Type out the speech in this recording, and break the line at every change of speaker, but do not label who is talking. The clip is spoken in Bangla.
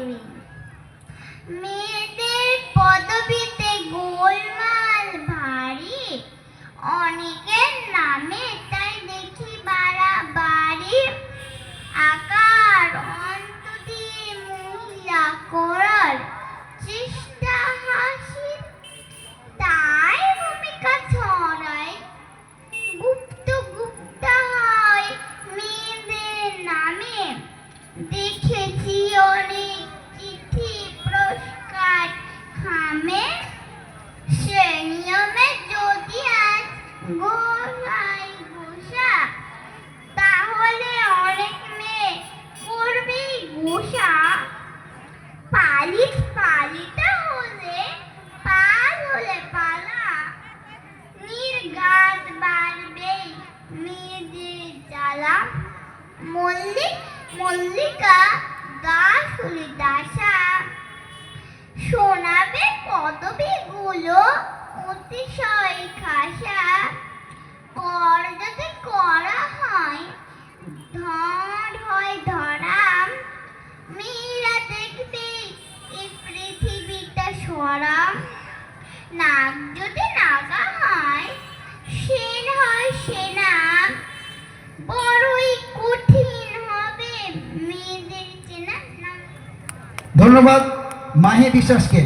তুমি মেয়েদের পদবিতে গোলমাল ভারী, অনেকের নামে তাই দেখি বাড়াবাড়ি। আকার অন্ত দিয়ে মহিলা করার চেষ্টা হাসি, তাই ভূমিকা ছড়ায়। গুপ্ত গুপ্ত হয় মেয়েদের নামে পালিত পালিতা হলে পাল হলে পালা। নির্গাত বাড়বে মেয়েদের জ্বালা। মল্লিক, মল্লিকা দাস হলে দাসা। শোনাবে পদবীগুলো, অতিশয় খাসা। সরাম নাক যদি নাগা হয়, সেন হয় সেনা বড়ই কঠিন হবে মেয়েদের চেনা
ধন্যবাদ মাহি বিশ্বাসকে।